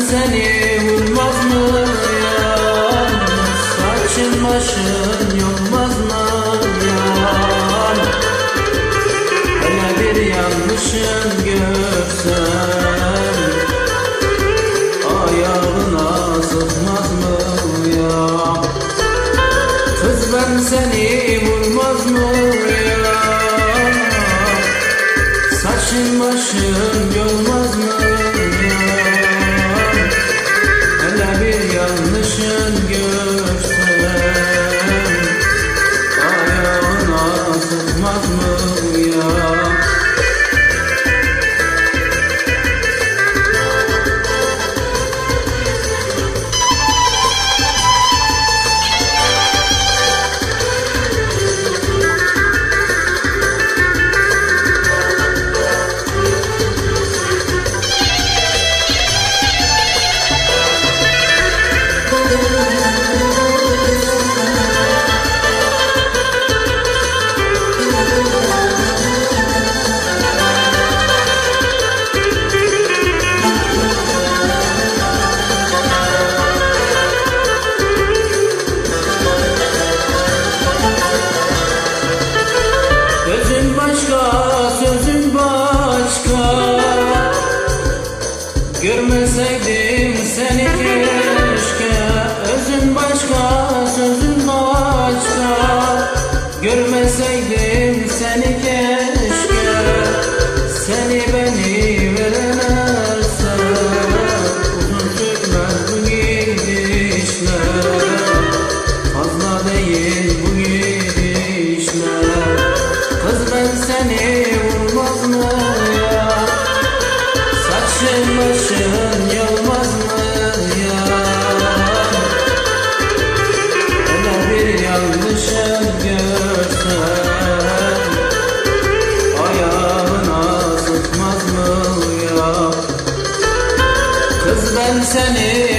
Seni vurmaz mı ya Saçın başın yolmaz mı ya Hele bir yanlışın görsem Ayağına sıkmaz mı ya Kız ben seni vurmaz mı ya Saçın başın Ayağına sıkmaz mı Görmeseydim seni keşke. Özün başka, sözün başka. Görmeseydim seni keşke. Seni beni veremezse Uzun sürmez bu gidişler. Fazla değil Kız ben seni seni